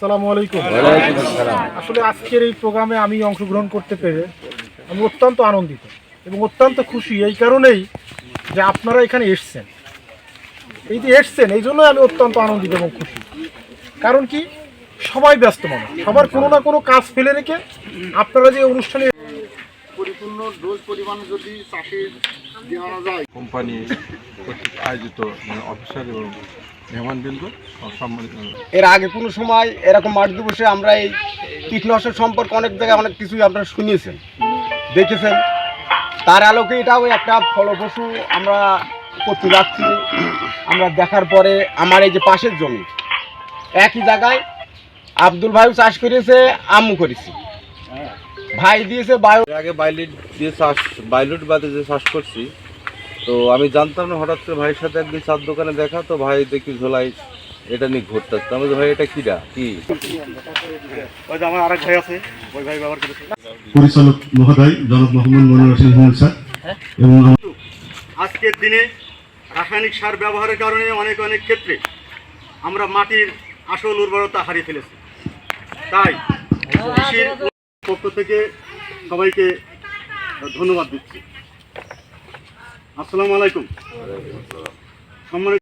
আসসালামু আলাইকুম। আসলে আজকের এই প্রোগ্রামে আমি অংশগ্রহণ করতে পেরে আমি অত্যন্ত আনন্দিত এবং অত্যন্ত খুশি এই কারণেই যে আপনারা এখানে এসছেন। এই যে এসছেন এই জন্যই আমি অত্যন্ত আনন্দিত এবং খুশি। কারণ কি? সবাই ব্যস্ত মানুষ। সবার কোনো না কোনো কাজ ফেলে রেখে আপনারা যে অনুষ্ঠানে পরিপূর্ণ ডোজ পরিমাণ যদি চাষির দেওয়ানো যায়। কোম্পানি আয়োজিত মানে অফিসার এবং সম্মানিত এর আগে কোনো সময় এরকম মাঠ দিবসে আমরা এই কীটনাশক সম্পর্কে অনেক জায়গায় অনেক কিছুই আপনারা শুনিয়েছেন দেখেছেন। তার আলোকে এটাও একটা ফলপ্রসূ আমরা করতে যাচ্ছি। আমরা দেখার পরে আমার এই যে পাশের জমি একই জায়গায় আব্দুল ভাইও চাষ করেছে আমু করেছি। ভাই দিয়েছে বায়ু আগে বাইলিট দিয়ে চাষ বাইলুট বাদে যে চাষ করছি তো আমি জানতাম না হঠাৎ করে ভাইয়ের সাথে একদিন চার দোকানে দেখা তো ভাই দেখি ঝোলাই এটা নিয়ে ঘুরতে আসতো আমি ভাই এটা কিরা? কি? পরিচালক মহোদয় জনাব মোহাম্মদ হোসেন হিমেল স্যার। এবং আজকের দিনে রাসায়নিক সার ব্যবহারের কারণে অনেক অনেক ক্ষেত্রে আমরা মাটির আসল উর্বরতা হারিয়ে ফেলেছি। তাই কৃষির পক্ষ থেকে সবাইকে ধন্যবাদ দিচ্ছি। আসসালামু আলাইকুম। সম্মানিত